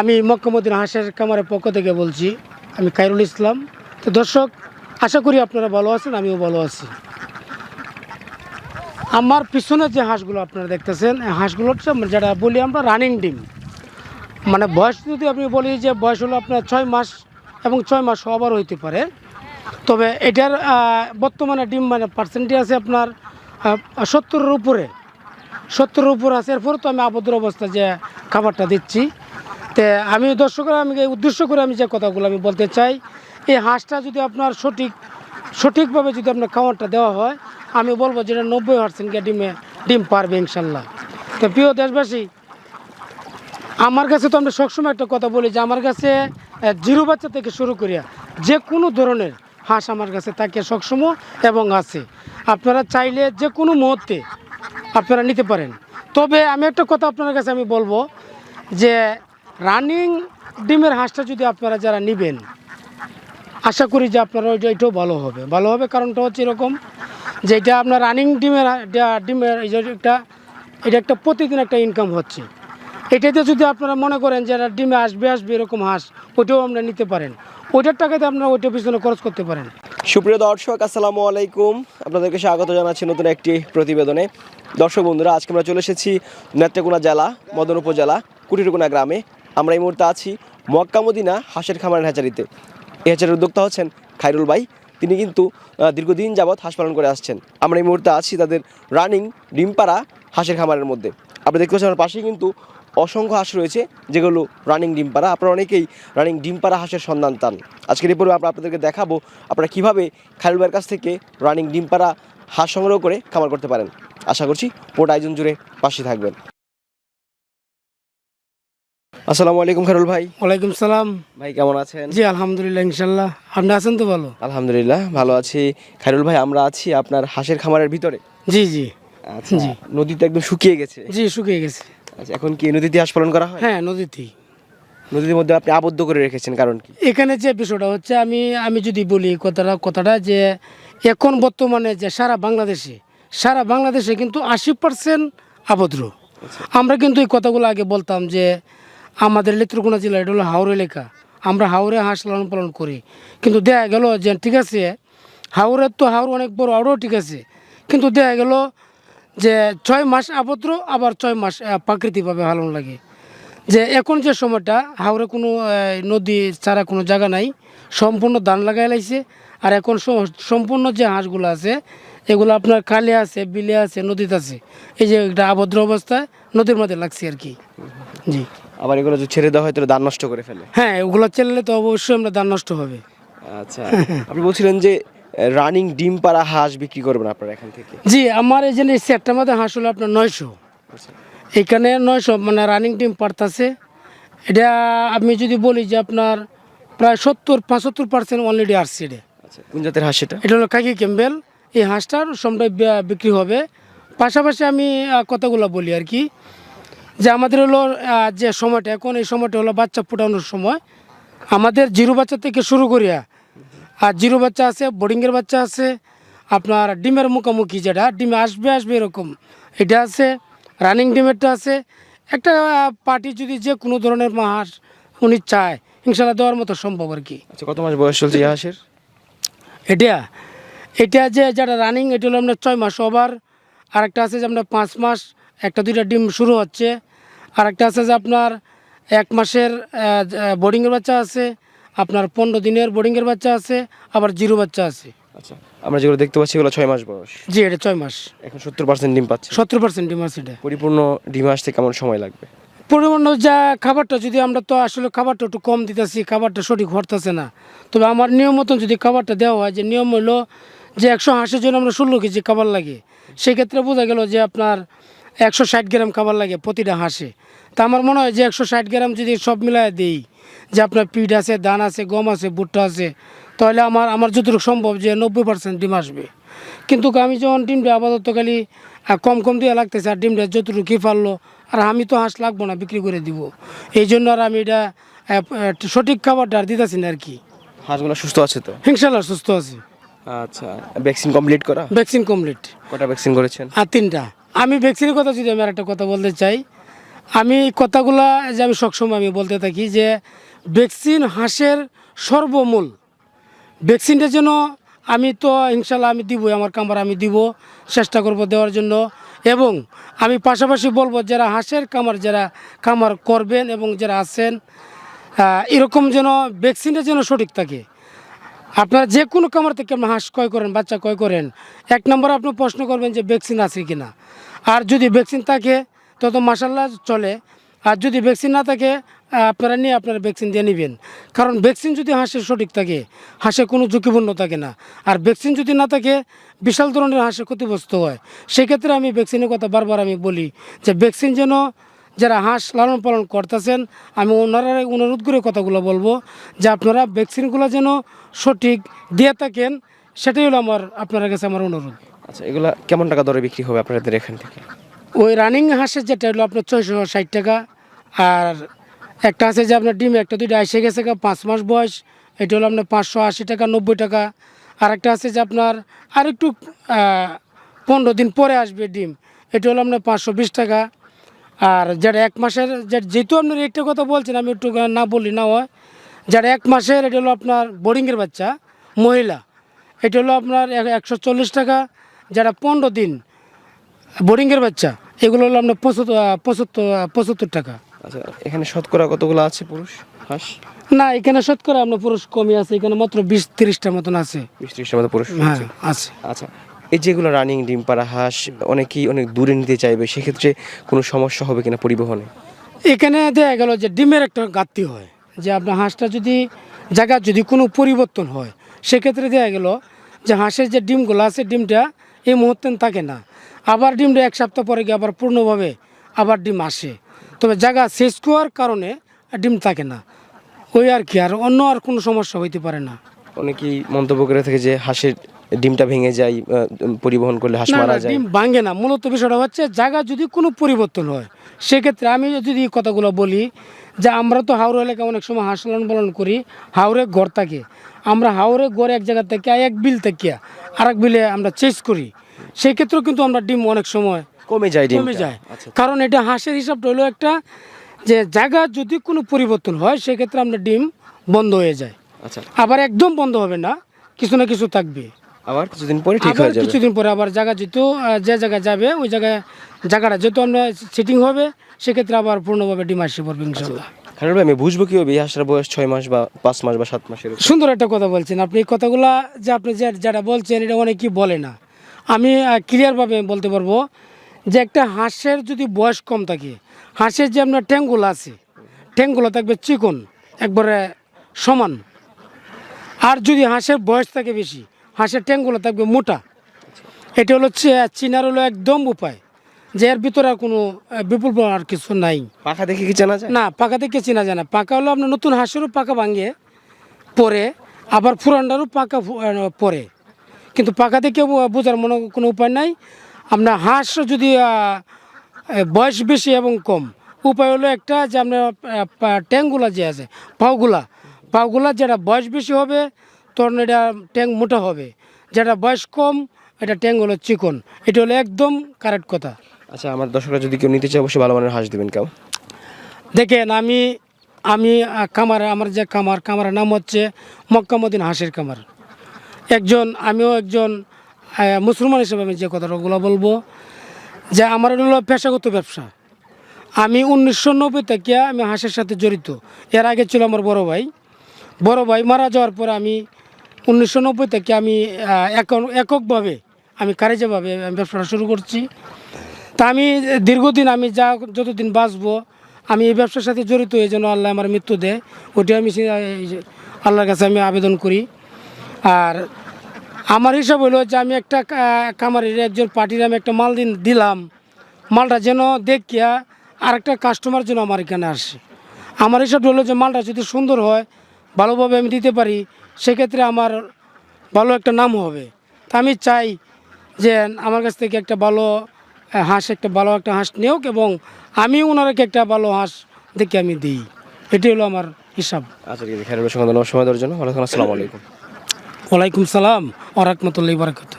আমি মক্কামুদ্দিন হাঁসের কামারের পক্ষ থেকে বলছি, আমি খায়রুল ইসলাম। তো দর্শক, আশা করি আপনারা ভালো আছেন, আমিও ভালো আছি। আমার পিছনে যে হাঁসগুলো আপনারা দেখতেছেন হাঁসগুলো হচ্ছে যেটা বলি আমরা রানিং ডিম। মানে বয়স যদি আপনি বলি যে বয়স হলো আপনার ছয় মাস এবং ছয় মাস আবার হইতে পারে, তবে এটার বর্তমানে ডিম মানে পার্সেন্টেজ আছে আপনার সত্তরের উপরে। সত্তরের উপর আছে এরপরে তো আমি আবদ্ধ অবস্থা যে খাবারটা দিচ্ছি। তে আমি দর্শকের, আমি উদ্দেশ্য করে আমি যে কথাগুলো আমি বলতে চাই, এই হাঁসটা যদি আপনার সঠিক, সঠিকভাবে যদি আপনার খাবারটা দেওয়া হয়, আমি বলব যেটা নব্বই পার্সেন্ট ডিমে, ডিম পারবে ইনশাল্লাহ। তো প্রিয় দেশবাসী, আমার কাছে তো আমরা সবসময় একটা কথা বলি যে আমার কাছে জিরো বাচ্চা থেকে শুরু করিয়া যে কোনো ধরনের হাঁস আমার কাছে থাকে সবসময় এবং আছে। আপনারা চাইলে যে কোনো মুহূর্তে আপনারা নিতে পারেন। তবে আমি একটা কথা আপনার কাছে আমি বলব যে রানিং ডিমের হাঁসটা যদি আপনারা যারা নেবেন, আশা করি যে আপনারা ওইটা এটাও ভালো হবে। ভালো হবে কারণটা হচ্ছে এরকম যে এটা আপনার রানিং ডিমের ডিমের একটা, এটা একটা প্রতিদিন একটা ইনকাম হচ্ছে। এটাতে যদি আপনারা মনে করেন যে ডিমে আসবে আসবে এরকম হাঁস, ওইটাও আপনারা নিতে পারেন। ওইটার টাকাতে আপনারা ওইটার পিছনে খরচ করতে পারেন। সুপ্রিয় দর্শক, আসসালামু আলাইকুম। আপনাদেরকে স্বাগত জানাচ্ছি নতুন একটি প্রতিবেদনে। দর্শক বন্ধুরা, আজকে আমরা চলে এসেছি নেত্রকোনা জেলা, মদন উপজেলা, কুটিরকোনা গ্রামে। আমরা এই মুহূর্তে আছি মক্কামদিনা হাঁসের খামারের হ্যাচারিতে এই হ্যাচারির উদ্যোক্তা হচ্ছেন খাইরুল ভাই। তিনি কিন্তু দীর্ঘদিন যাবৎ হাঁস পালন করে আসছেন। আমরা এই মুহূর্তে আছি তাদের রানিং ডিমপাড়া হাঁসের খামারের মধ্যে। আপনি দেখতে পাচ্ছেন আমার পাশেই কিন্তু অসংখ্য হাঁস রয়েছে, যেগুলো রানিং ডিম পাড়া আপনারা অনেকেই রানিং ডিম পাড়া হাঁসের সন্ধান পান। আজকের এই পর্বে আমরা আপনাদেরকে দেখাবো আপনারা কীভাবে খাইরুল ভাইয়ের কাছ থেকে রানিং ডিম পাড়া হাঁস সংগ্রহ করে খামার করতে পারেন। আশা করছি পুরো আয়োজন জুড়ে পাশে থাকবেন। আসসালামু আলাইকুম খারুল ভাই। ওয়ালাইকুম সালাম। ভাই কেমন আছেন? জি আলহামদুলিল্লাহ ইনশাল্লাহ আপনি আছেন তো ভালো? আলহামদুলিল্লাহ ভালো আছি। খায়রুল ভাই আমরা আছি আপনার হাঁসের খামারের ভিতরে। জি জি। আচ্ছা জি। নদীতে একদম শুকিয়ে গেছে। জি শুকিয়ে গেছে। আচ্ছা এখন কি নদীতে হাঁস পালন করা হয়? হ্যাঁ নদীতেই। নদীর মধ্যে আপনি আবদ্ধ করে রেখেছেন কারণ কি? এখানে যে বিষয়টা হচ্ছে আমি আমি যদি বলি কথাটা কথাটা যে এখন বর্তমানে যে সারা বাংলাদেশে সারা বাংলাদেশে কিন্তু আশি পার্সেন্ট আবদ্ধ। আমরা কিন্তু এই কথাগুলো আগে বলতাম যে আমাদের নেত্রকোনা জেলা, এটা হলো হাওড় এলাকা। আমরা হাওড়ে হাঁস লালন পালন করি। কিন্তু দেখা গেল যে, ঠিক আছে, হাওড়ের তো হাওড় অনেক বড় হাওড়ও ঠিক আছে। কিন্তু দেখা গেল যে, ছয় মাস আবদ্ধ, আবার ছয় মাস প্রাকৃতিকভাবে ভালো লাগে। যে, এখন যে সময়টা, হাওড়ে কোনো নদী ছাড়া কোনো জায়গা নাই। সম্পূর্ণ ধান লাগাই লাইছে। আর এখন সম্পূর্ণ যে হাঁসগুলো আছে, এগুলো আপনার খালে আছে, বিলে আছে, নদীতে আছে। এই যে একটা আবদ্ধ অবস্থায় নদীর মধ্যে লাগছে আর কি। জি। আবার এগুলো যদি ছেড়ে দেওয়া হয় তাহলে দান নষ্ট করে ফেলে। হ্যাঁ ওগুলো চললে তো অবশ্যই আমরা ধান নষ্ট হবে। আচ্ছা আপনি বলছিলেন যে রানিং ডিম পাড়া হাঁস বিক্রি করবেন আপনারা এখান থেকে। জি আমার এই যে সেটটার মধ্যে হাঁস হলো আপনার নয়শো। এখানে নয়শো মানে রানিং টিম পারতাছে এটা আমি যদি বলি যে আপনার প্রায় সত্তর পঁচাত্তর পার্সেন্ট অলরেডি আসছে এটা। আচ্ছা কোন জাতের হাঁস সেটা এটা হলো কাকি ক্যাম্বেল। এই হাঁসটার সমটাই বিক্রি হবে। পাশাপাশি আমি কথাগুলো বলি আর কি। যে আমাদের হলো যে সময়টা এখন এই সময়টা হলো বাচ্চা ফুটানোর সময়। আমাদের জিরো বাচ্চা থেকে শুরু করিয়া আর জিরো বাচ্চা আছে বোর্ডিংয়ের বাচ্চা আছে আপনার ডিমের মুখোমুখি যেটা ডিমে আসবে আসবে এরকম। এটা আছে রানিং ডিমেরটা আছে। একটা পার্টি যদি যে কোনো ধরনের মা হাঁস উনি চায় ইনশাল্লাহ দেওয়ার মতো সম্ভব আর কি। আচ্ছা কত মাস বয়স চলছে হাঁসের? এটা এটা যে যেটা রানিং এটা হলো আপনার ছয় মাস ওভার আর একটা আছে যে আপনার পাঁচ মাস একটা দুইটা ডিম শুরু হচ্ছে। আর একটা আছে যে আপনার এক মাসের বোর্ডিংয়ের বাচ্চা আছে আপনার পনেরো দিনের বোর্ডিংয়ের বাচ্চা আছে আবার জিরো বাচ্চা আছে। আচ্ছা আমরা যেগুলো দেখতে পাচ্ছি এগুলো ছয় মাস বয়স। জি এটা ছয় মাস। এখন সত্তর পার্সেন্ট ডিম পাচ্ছে। সত্তর পার্সেন্ট ডিম আছে এটা। পরিপূর্ণ ডিম আসতে কেমন সময় লাগবে? পরিমাণ যা খাবারটা যদি আমরা তো আসলে খাবারটা একটু কম দিতেছি খাবারটা সঠিক হরতেছে না। তবে আমার নিয়ম মতন যদি খাবারটা দেওয়া হয় যে নিয়ম হলো যে একশো হাঁসের জন্য আমরা ষোলো কেজি খাবার লাগে সেক্ষেত্রে বোঝা গেল যে আপনার একশো ষাট গ্রাম খাবার লাগে প্রতিটা হাঁসে। তা আমার মনে হয় যে একশো ষাট গ্রাম যদি সব মিলায় দিই যে আপনার পিঠ আছে ধান আছে গম আছে ভুট্টা আছে তাহলে আমার আমার যতটুকু সম্ভব যে নব্বই পার্সেন্ট ডিম আসবে। কিন্তু আমি যখন ডিমটা আপাতত খালি কম কম দিয়ে লাগতেছে আর ডিমটা যতটুকু কি পারল আর আমি তো হাঁস লাগবো না বিক্রি করে দিব। এই জন্য আর আমি এটা সঠিক খাবারটা আর দিতেছি না আর কি। হাঁসগুলো সুস্থ আছে তো? হিংসালার সুস্থ আছে। আচ্ছা ভ্যাকসিন কমপ্লিট করা? Vaccine complete. কটা ভ্যাকসিন করেছেন? আর তিনটা। আমি ভ্যাকসিনের কথা যদি আমি একটা কথা বলতে চাই, আমি কথাগুলা যে আমি সবসময় আমি বলতে থাকি যে ভ্যাকসিন হাঁসের সর্বমূল। ভ্যাকসিনটা যেন আমি তো ইনশাল্লাহ আমি দিব আমার কামার আমি দিব, চেষ্টা করব দেওয়ার জন্য। এবং আমি পাশাপাশি বলব, যারা হাঁসের কামার যারা কামার করবেন এবং যারা আছেন এরকম যেন ভ্যাকসিনটা যেন সঠিক থাকে। আপনারা যে কোনো কামার থেকে আপনি হাঁস ক্রয় করেন, বাচ্চা ক্রয় করেন, এক নম্বর আপনি প্রশ্ন করবেন যে ভ্যাকসিন আছে কি না আর যদি ভ্যাকসিন থাকে, তো তো মাসাল্লাহ চলে। আর যদি ভ্যাকসিন না থাকে, আপনারা নিয়ে আপনারা ভ্যাকসিন দিয়ে নেবেন। কারণ ভ্যাকসিন যদি হাঁসের সঠিক থাকে, হাঁসে কোনো ঝুঁকিপূর্ণ থাকে না। আর ভ্যাকসিন যদি না থাকে, বিশাল ধরনের হাঁসে ক্ষতিগ্রস্ত হয়। সেক্ষেত্রে আমি ভ্যাকসিনের কথা বারবার আমি বলি যে ভ্যাকসিন যেন যারা হাঁস লালন পালন করতেছেন আমি ওনারা অনুরোধ করে কথাগুলো বলব যে আপনারা ভ্যাকসিনগুলো যেন সঠিক দিয়ে থাকেন সেটাই হলো আমার আপনার কাছে আমার অনুরোধ। আচ্ছা এগুলো কেমন টাকা দরে বিক্রি হবে আপনাদের এখান থেকে? ওই রানিং হাঁসের যেটা হলো আপনার ছয়শো ষাট টাকা আর একটা আছে যে আপনার ডিম একটা দুইটা এসে গেছে পাঁচ মাস বয়স এটা হলো আপনার পাঁচশো আশি টাকা নব্বই টাকা। আর একটা আছে যে আপনার আর একটু পনেরো দিন পরে আসবে ডিম এটা হলো আপনার পাঁচশো বিশ টাকা। আর যারা এক মাসের যেহেতু আপনার একটা কথা বলছেন আমি একটু না বলি না হয় যারা এক মাসের এটা হলো আপনার বোরিংয়ের বাচ্চা মহিলা এটা হলো আপনার একশো চল্লিশ টাকা যারা পনেরো দিন বোরিংয়ের বাচ্চা এগুলো হলো আপনার পঁচাত্তর পঁচাত্তর পঁচাত্তর টাকা। আচ্ছা এখানে শতকরা কতগুলো আছে পুরুষ? হাঁস? না এখানে শতকরা আপনার পুরুষ কমই আছে এখানে মাত্র বিশ তিরিশটার মতন আছে। বিশ ত্রিশটার মতো পুরুষ হ্যাঁ। আছে। আচ্ছা এই যেগুলো রানিং ডিম, পাড়া হাঁস, অনেকেই অনেক দূরে নিতে চাইবে, সেক্ষেত্রে কোনো সমস্যা হবে কিনা পরিবহনে? এখানে দেখা গেল যে ডিমের একটা ঘাটতি হয়, যে আপনার হাঁসটা যদি, জায়গা যদি কোনো পরিবর্তন হয়, সেক্ষেত্রে দেখা গেল যে হাঁসের যে ডিমগুলো আছে, ডিমটা এই মুহূর্তে থাকে না। আবার ডিমটা এক সপ্তাহ পরে গিয়ে আবার পূর্ণভাবে আবার ডিম আসে। তবে জায়গা শেষ করার কারণে ডিম থাকে না। ওই আর কি, আর অন্য আর কোনো সমস্যা হইতে পারে না। অনেকেই মন্তব্য করে থাকে যে হাঁসের ডিমটা ভেঙে যায় পরিবহন করলে হাঁস মারা যায়? ডিম ভাঙে না। মূলত বিষয়টা হচ্ছে জায়গা যদি কোনো পরিবর্তন হয় সেক্ষেত্রে আমি যদি এই কথাগুলো বলি যে আমরা তো হাওড়া এলাকায় অনেক সময় হাঁস লালন পালন করি হাওড়ে ঘর থাকে। আমরা হাওড়ে ঘরে এক জায়গা থেকে এক বিল থেকে আর এক বিলে আমরা চেঞ্জ করি। সেক্ষেত্রেও কিন্তু আমরা ডিম অনেক সময় কমে যায় ডিম কমে যায়। কারণ এটা হাঁসের হিসাবটা হলো একটা যে জায়গা যদি কোনো পরিবর্তন হয় সেক্ষেত্রে আমরা ডিম বন্ধ হয়ে যায়। আচ্ছা। আবার একদম বন্ধ হবে না কিছু না কিছু থাকবে। আবার কিছুদিন পরে ঠিক হয়ে যাবে। কিছুদিন পরে আবার জায়গা যেহেতু যে জায়গায় যাবে ওই জায়গায় জায়গাটা যেহেতু আমরা সেটিং হবে সেক্ষেত্রে আবার পূর্ণভাবে ডিম আসে পড়বে ইনশাল্লাহ। খানুর ভাই আমি বুঝব কীভাবে এই হাঁসটার বয়স ছয় মাস বা পাঁচ মাস বা সাত মাসের সুন্দর একটা কথা বলছেন আপনি। এই কথাগুলা যে আপনি যে যেটা বলছেন এটা অনেকেই বলে না। আমি ক্লিয়ারভাবে বলতে পারব যে একটা হাঁসের যদি বয়স কম থাকে হাঁসের যে আপনার ট্যাঙ্কগুলো আছে ট্যাঙ্কগুলো থাকবে চিকন একবারে সমান। আর যদি হাঁসের বয়স থাকে বেশি হাঁসের ট্যাঙ্কগুলো থাকবে মোটা। এটা হলো চীনার হলো একদম উপায় যে এর ভিতরে আর কোনো বিপুল আর কিছু নাই। পাখা দেখে কি চেনা যায়? না পাকা থেকে চেনা যায় না। পাকা হলো আপনার নতুন হাঁসেরও পাকা ভাঙে পরে আবার ফুরান্ডারও পাকা পরে। কিন্তু পাকা থেকে বো- বোঝার মনে কোনো উপায় নাই। আপনার হাঁস যদি বয়স বেশি এবং কম উপায় হলো একটা যে আপনার ট্যাঙ্কগুলা যে আছে পাওগুলা পাওগুলা যেটা বয়স বেশি হবে তখন এটা ট্যাঙ্ক মোটা হবে। যেটা বয়স কম এটা ট্যাঙ্ক হলো চিকন। এটা হলো একদম কারেক্ট কথা। আচ্ছা আমার দর্শকরা যদি কেউ নিতে চায় অবশ্যই ভালো মানের হাঁস দিবেন কেউ? দেখেন আমি আমি কামার আমার যে কামার কামারের নাম হচ্ছে মক্কামুদ্দিন হাঁসের কামার একজন আমিও একজন মুসলমান হিসেবে আমি যে কথাগুলো বলব যে আমার হলো পেশাগত ব্যবসা। আমি উনিশশো নব্বই থেকে আমি হাঁসের সাথে জড়িত। এর আগে ছিল আমার বড় ভাই। বড় ভাই মারা যাওয়ার পরে আমি উনিশশো নব্বই থেকে আমি এককভাবে আমি কারেজেভাবে আমি ব্যবসাটা শুরু করছি। তা আমি দীর্ঘদিন আমি যা যতদিন বাঁচবো, আমি এই ব্যবসার সাথে জড়িত এই জন্য আল্লাহ আমার মৃত্যু দেয় ওটি আমি আল্লাহর কাছে আমি আবেদন করি। আর আমার হিসাব হলো যে আমি একটা কামারের একজন পার্টির আমি একটা মাল দিন দিলাম, মালটা যেন দেখিয়া আর একটা কাস্টমার যেন আমার এখানে আসে। আমার হিসাব হলো যে মালটা যদি সুন্দর হয় ভালোভাবে আমি দিতে পারি সেক্ষেত্রে আমার ভালো একটা নাম হবে। তা আমি চাই যে আমার কাছ থেকে একটা ভালো হাঁস একটা ভালো একটা হাঁস নেওক এবং আমি ওনারাকে একটা ভালো হাঁস দেখে আমি দিই। এটি হলো আমার হিসাব। আচ্ছা সময় দেওয়ার জন্য। আসসালামু আলাইকুম। ওয়ালাইকুম সালাম ওরহমতুল্লাহ বারাকাতু